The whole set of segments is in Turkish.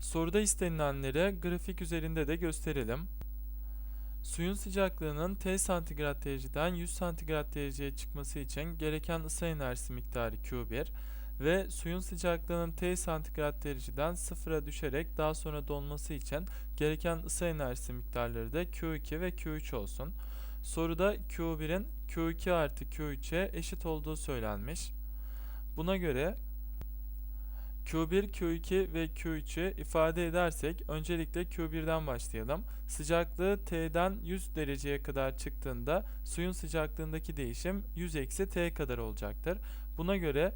Soruda istenilenleri grafik üzerinde de gösterelim. Suyun sıcaklığının T santigrat dereceden 100 santigrat dereceye çıkması için gereken ısı enerjisi miktarı Q1 ve suyun sıcaklığının T santigrat dereceden sıfıra düşerek daha sonra donması için gereken ısı enerjisi miktarları da Q2 ve Q3 olsun. Soruda Q1'in Q2 artı Q3'e eşit olduğu söylenmiş. Buna göre Q1, Q2 ve Q3'ü ifade edersek öncelikle Q1'den başlayalım. Sıcaklığı T'den 100 dereceye kadar çıktığında suyun sıcaklığındaki değişim 100 eksi T kadar olacaktır. Buna göre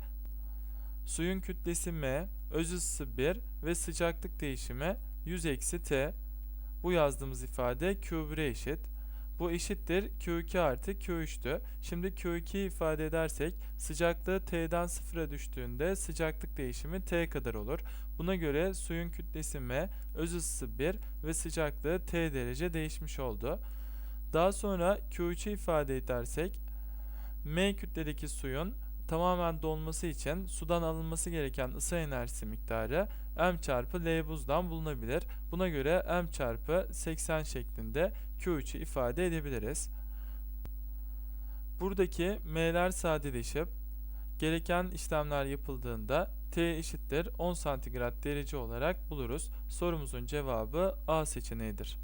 suyun kütlesi M, öz ısısı 1 ve sıcaklık değişimi 100 eksi T. Bu yazdığımız ifade Q1'e eşit. Bu eşittir Q2 artı Q3'tü. Şimdi Q2'yi ifade edersek sıcaklığı T'den sıfıra düştüğünde sıcaklık değişimi T kadar olur. Buna göre suyun kütlesi M, öz ısısı 1 ve sıcaklığı T derece değişmiş oldu. Daha sonra Q3'ü ifade edersek M kütledeki suyun tamamen donması için sudan alınması gereken ısı enerjisi miktarı m çarpı L buzdan bulunabilir. Buna göre m çarpı 80 şeklinde Q3'ü ifade edebiliriz. Buradaki m'ler sadeleşip gereken işlemler yapıldığında T eşittir 10 santigrat derece olarak buluruz. Sorumuzun cevabı A seçeneğidir.